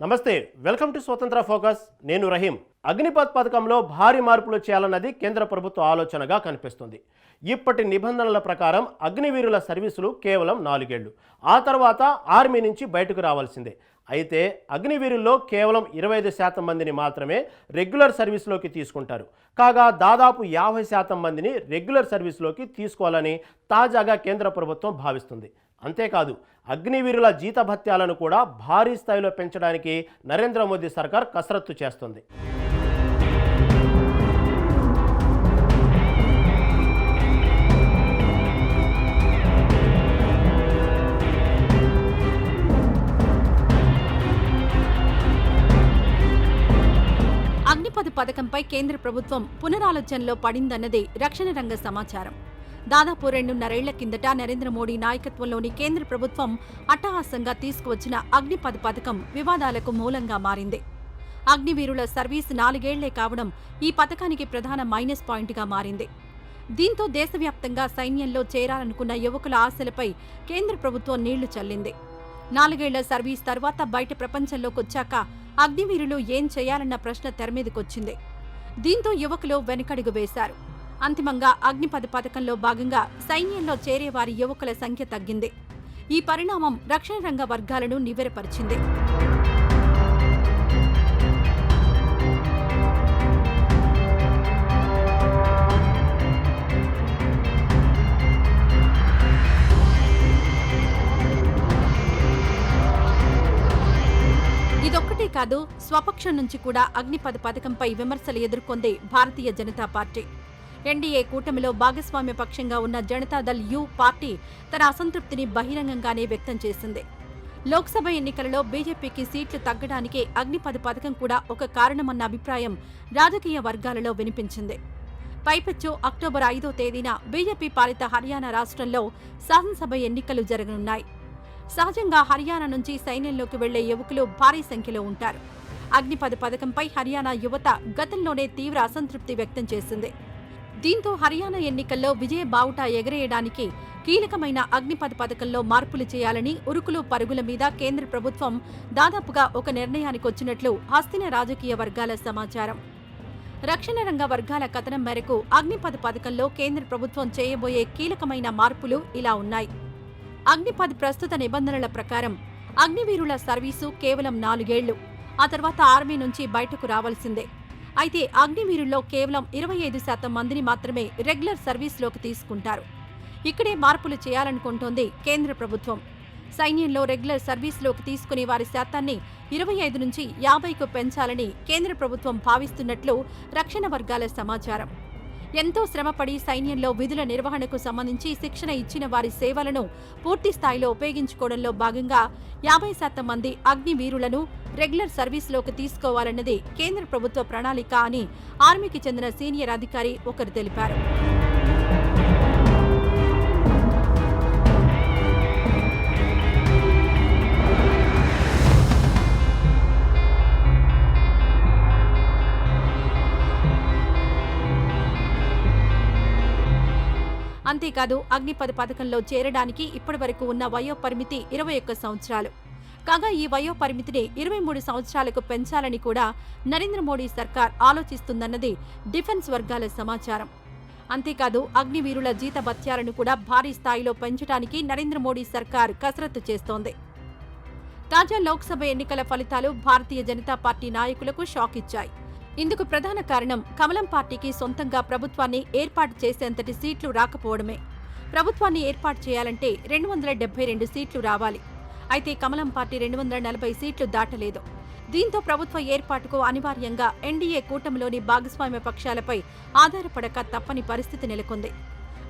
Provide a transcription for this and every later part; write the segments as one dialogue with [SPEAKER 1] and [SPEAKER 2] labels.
[SPEAKER 1] నమస్తే welcome to స్వతంత్ర focus. నేను రహీం. అగ్నిపథ్ పథకంలో భారీ మార్పులు చేయాలన్నది కేంద్ర ప్రభుత్వ ఆలోచనగా కనిపిస్తుంది. ఇప్పటి నిబంధనల ప్రకారం అగ్నివీరుల సర్వీసులు కేవలం నాలుగేళ్ళు. ఆ తర్వాత ఆర్మీ నుంచి బయటకు రావాల్సిందే. అయితే అగ్నివీరుల్లో కేవలం ఇరవై ఐదు శాతం మందిని మాత్రమే రెగ్యులర్ సర్వీస్లోకి తీసుకుంటారు. కాగా దాదాపు యాభై శాతం మందిని రెగ్యులర్ సర్వీస్లోకి తీసుకోవాలని తాజాగా కేంద్ర ప్రభుత్వం భావిస్తుంది. అంతేకాదు అగ్నివీరుల జీతభత్యాలను కూడా భారీ స్థాయిలో పెంచడానికి నరేంద్ర మోదీ సర్కార్ కసరత్తు చేస్తుంది.
[SPEAKER 2] అగ్నిపథ పథకంపై కేంద్ర ప్రభుత్వం పునరాలోచనలో పడిందన్నదే రక్షణ రంగ సమాచారం. దాదాపు రెండున్నరేళ్ళ కిందట నరేంద్ర మోడీ నాయకత్వంలోని కేంద్ర ప్రభుత్వం అట్టహాసంగా తీసుకువచ్చిన అగ్నిపథ్ పథకం వివాదాలకు మూలంగా మారింది. అగ్నివీరుల సర్వీస్ నాలుగేళ్ళే కావడం ఈ పథకానికి ప్రధాన మైనస్ పాయింట్గా మారింది. దీంతో దేశవ్యాప్తంగా సైన్యంలో చేరాలనుకున్న యువకుల ఆశలపై కేంద్ర ప్రభుత్వం నీళ్ళు చల్లింది. నాలుగేళ్ళ సర్వీస్ తర్వాత బయట ప్రపంచంలోకొచ్చాక అగ్నివీరులు ఏం చేయాలన్న ప్రశ్న తెరమీదకొచ్చింది. దీంతో యువకులు వెనకడుగు వేశారు. అంతిమంగా అగ్నిపథ పథకంలో భాగంగా సైన్యంలో చేరే వారి యువకుల సంఖ్య తగ్గింది. ఈ పరిణామం రక్షణ రంగ వర్గాలను నివ్వెరపరిచింది. ఇదొక్కటే కాదు స్వపక్షం నుంచి కూడా అగ్నిపథ పథకంపై విమర్శలు ఎదుర్కొంది భారతీయ జనతా పార్టీ. ఎన్డీఏ కూటమిలో భాగస్వామ్య పక్షంగా ఉన్న జనతాదళ్ యు పార్టీ తన అసంతృప్తిని బహిరంగంగానే వ్యక్తం చేసింది. లోక్సభ ఎన్నికలలో బీజేపీకి సీట్లు తగ్గడానికి అగ్నిపథ పథకం కూడా ఒక కారణమన్న అభిప్రాయం రాజకీయ వర్గాలలో వినిపించింది. పైపెచ్చు అక్టోబర్ ఐదో తేదీన బీజేపీ పాలిత హర్యానా రాష్ట్రంలో శాసనసభ ఎన్నికలు జరగనున్నాయి. సహజంగా హర్యానా నుంచి సైన్యంలోకి వెళ్ళే యువకులు భారీ సంఖ్యలో ఉంటారు. అగ్నిపథ పథకంపై హర్యానా యువత గతంలోనే తీవ్ర అసంతృప్తి వ్యక్తం చేసింది. దీంతో హర్యానా ఎన్నికల్లో విజయ బావుట ఎగరేయడానికి కీలకమైన అగ్నిపథ పథకంలో మార్పులు చేయాలని ఉరుకులు పరుగుల మీద కేంద్ర ప్రభుత్వం దాదాపుగా ఒక నిర్ణయానికొచ్చినట్లు హస్తిన రాజకీయ వర్గాల సమాచారం. రక్షణ రంగ వర్గాల కథనం మేరకు అగ్నిపథ పథకంలో కేంద్ర ప్రభుత్వం చేయబోయే కీలకమైన మార్పులు ఇలా ఉన్నాయి. అగ్నిపథ్ ప్రస్తుత నిబంధనల ప్రకారం అగ్నివీరుల సర్వీసు కేవలం నాలుగేళ్ళు. ఆ తర్వాత ఆర్మీ నుంచి బయటకు రావాల్సిందే. అయితే అగ్నివీరుల్లో కేవలం ఇరవై ఐదు శాతం మందిని మాత్రమే రెగ్యులర్ సర్వీస్లోకి తీసుకుంటారు. ఇక్కడే మార్పులు చేయాలనుకుంటోంది కేంద్ర ప్రభుత్వం. సైన్యంలో రెగ్యులర్ సర్వీస్లోకి తీసుకునే వారి శాతాన్ని ఇరవై ఐదు నుంచి యాభైకు పెంచాలని కేంద్ర ప్రభుత్వం భావిస్తున్నట్లు రక్షణ వర్గాల సమాచారం. ఎంతో శ్రమపడి సైన్యంలో విధుల నిర్వహణకు సంబంధించి శిక్షణ ఇచ్చిన వారి సేవలను పూర్తి స్థాయిలో ఉపయోగించుకోవడంలో భాగంగా యాభై శాతం మంది అగ్నివీరులను రెగ్యులర్ సర్వీస్లోకి తీసుకోవాలన్నది కేంద్ర ప్రభుత్వ ప్రణాళిక అని ఆర్మీకి చెందిన సీనియర్ అధికారి ఒకరు తెలిపారు. అంతేకాదు అగ్నిపథ పథకంలో చేరడానికి ఇప్పటివరకు ఉన్న వయో పరిమితి ఇరవై ఒక్క సంవత్సరాలు. కాగా ఈ వయో పరిమితిని ఇరవై మూడు సంవత్సరాలకు పెంచాలని కూడా నరేంద్ర మోడీ సర్కార్ ఆలోచిస్తుందన్నది డిఫెన్స్ వర్గాల సమాచారం. అంతేకాదు అగ్నివీరుల జీత భత్యాలను కూడా భారీ స్థాయిలో పెంచడానికి నరేంద్ర మోడీ సర్కార్ కసరత్తు చేస్తోంది. తాజా లోక్సభ ఎన్నికల ఫలితాలు భారతీయ జనతా పార్టీ నాయకులకు షాక్ ఇచ్చాయి ఇందుకు ప్రధాన కారణం కమలం పార్టీకి సొంతంగా ప్రభుత్వాన్ని ఏర్పాటు చేసేంతటి సీట్లు రాకపోవడమే. ప్రభుత్వాన్ని ఏర్పాటు చేయాలంటే రెండు వందల డెబ్బై రెండు సీట్లు రావాలి. అయితే కమలం పార్టీ రెండు వందల నలభై సీట్లు దాటలేదు. దీంతో ప్రభుత్వ ఏర్పాటుకు అనివార్యంగా ఎన్డీఏ కూటమిలోని భాగస్వామ్య పక్షాలపై ఆధారపడక తప్పని పరిస్థితి నెలకొంది.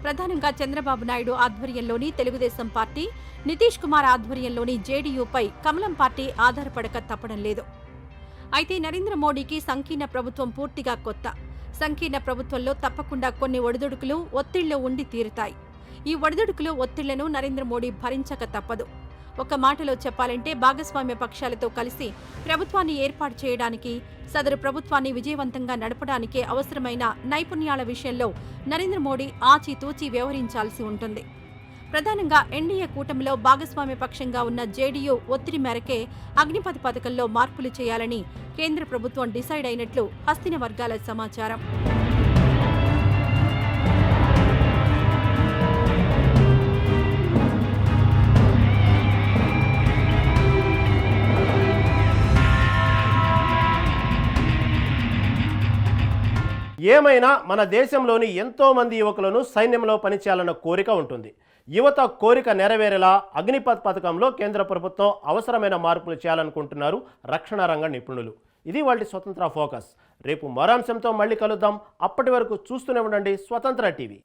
[SPEAKER 2] ప్రధానంగా చంద్రబాబు నాయుడు ఆధ్వర్యంలోని తెలుగుదేశం పార్టీ నితీష్ కుమార్ ఆధ్వర్యంలోని జేడీయూపై కమలం పార్టీ ఆధారపడక తప్పడం లేదు. అయితే నరేంద్ర మోడీకి సంకీర్ణ ప్రభుత్వం పూర్తిగా కొత్త. సంకీర్ణ ప్రభుత్వంలో తప్పకుండా కొన్ని ఒడిదుడుకులు ఒత్తిళ్ళు ఉండి తీరుతాయి. ఈ ఒడిదుడుకులు ఒత్తిళ్ళను నరేంద్ర మోడీ భరించక తప్పదు. ఒక మాటలో చెప్పాలంటే భాగస్వామ్య పక్షాలతో కలిసి ప్రభుత్వాన్ని ఏర్పాటు చేయడానికి సదరు ప్రభుత్వాన్ని విజయవంతంగా నడపడానికి అవసరమైన నైపుణ్యాల విషయంలో నరేంద్ర మోడీ ఆచితూచి వ్యవహరించాల్సి ఉంటుంది. ప్రధానంగా ఎన్డీఏ కూటమిలో భాగస్వామ్య పక్షంగా ఉన్న జేడీయూ ఒత్తిడి మేరకే అగ్నిపథ్ పథకంలో మార్పులు చేయాలని కేంద్ర ప్రభుత్వం డిసైడ్ అయినట్లు హస్తిన వర్గాల సమాచారం.
[SPEAKER 1] ఏమైనా మన దేశంలోని ఎంతో మంది యువకులను సైన్యంలో పనిచేయాలన్న కోరిక ఉంటుంది. యువత కోరిక నెరవేరేలా అగ్నిపథ్ పథకంలో కేంద్ర ప్రభుత్వం అవసరమైన మార్పులు చేయాలనుకుంటున్నారు రక్షణ రంగ నిపుణులు. ఇది వాళ్ళ స్వతంత్ర ఫోకస్. రేపు మరో అంశంతో మళ్ళీ కలుద్దాం. అప్పటి వరకు చూస్తూనే ఉండండి స్వతంత్ర టీవీ.